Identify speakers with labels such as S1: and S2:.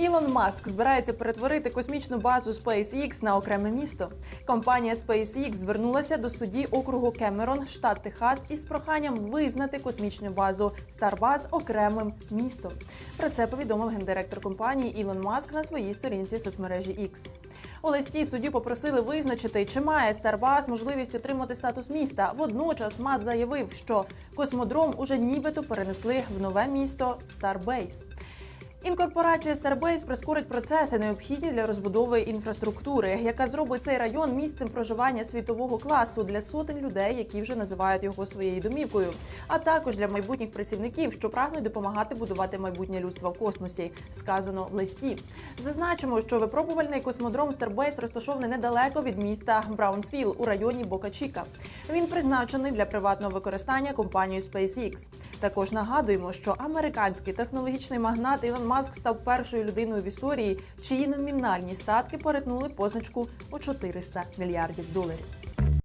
S1: Ілон Маск збирається перетворити космічну базу SpaceX на окреме місто. Компанія SpaceX звернулася до судді округу Кемерон, штат Техас, із проханням визнати космічну базу Starbase окремим містом. Про це повідомив гендиректор компанії Ілон Маск на своїй сторінці соцмережі X. У листі суддю попросили визначити, чи має Starbase можливість отримати статус міста. Водночас Маск заявив, що космодром уже нібито перенесли в нове місто Starbase. Інкорпорація Starbase прискорить процеси, необхідні для розбудови інфраструктури, яка зробить цей район місцем проживання світового класу для сотень людей, які вже називають його своєю домівкою, а також для майбутніх працівників, що прагнуть допомагати будувати майбутнє людства в космосі. Сказано в листі. Зазначимо, що випробувальний космодром Starbase розташований недалеко від міста Браунсвіл у районі Бока-Чіка. Він призначений для приватного використання компанією SpaceX. Також нагадуємо, що американський технологічний магнат Ілон Маск став першою людиною в історії, чиї номінальні статки перетнули позначку у 400 мільярдів доларів.